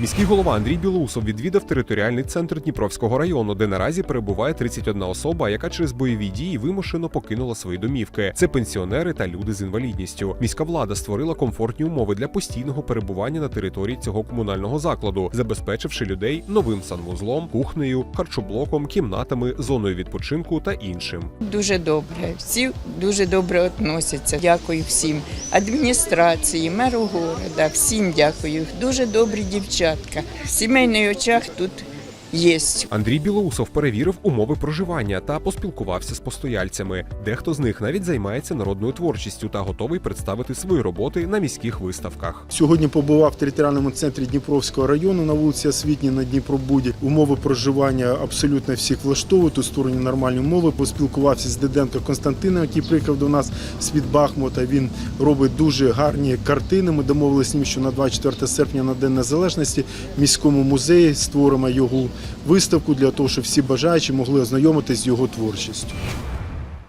Міський голова Андрій Білоусов відвідав територіальний центр Дніпровського району, де наразі перебуває 31 особа, яка через бойові дії вимушено покинула свої домівки. Це пенсіонери та люди з інвалідністю. Міська влада створила комфортні умови для постійного перебування на території цього комунального закладу, забезпечивши людей новим санвузлом, кухнею, харчоблоком, кімнатами, зоною відпочинку та іншим. Дуже добре. Всі дуже добре відносяться. Дякую всім адміністрації, меру города. Всім дякую. Дуже добрі дівчатка. Сімейний очах тут є. Андрій Білоусов перевірив умови проживання та поспілкувався з постояльцями. Дехто з них навіть займається народною творчістю та готовий представити свої роботи на міських виставках. Сьогодні побував в територіальному центрі Дніпровського району на вулиці Освітній на Дніпробуді. Умови проживання абсолютно всіх влаштовують, тут створені нормальні умови. Поспілкувався з Диденко Константином, який приїхав до нас з-під Бахмута. Він робить дуже гарні картини. Ми домовилися з ним, що на 24 серпня на День Незалежності в міському музеї створимо його виставку для того, щоб всі бажаючі могли ознайомитись з його творчістю.